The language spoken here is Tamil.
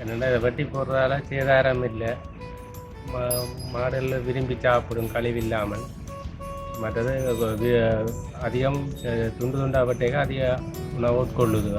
என்னென்னா இதை வெட்டி போடுறதால சேதாரம் இல்லை. மா மாடுகள் விரும்பி சாப்பிடும் கழிவில்லாமல் மற்றது அதிகம் துண்டு துண்டாக வெட்டேக்க அதிக உணவு உட்கொள்ளுது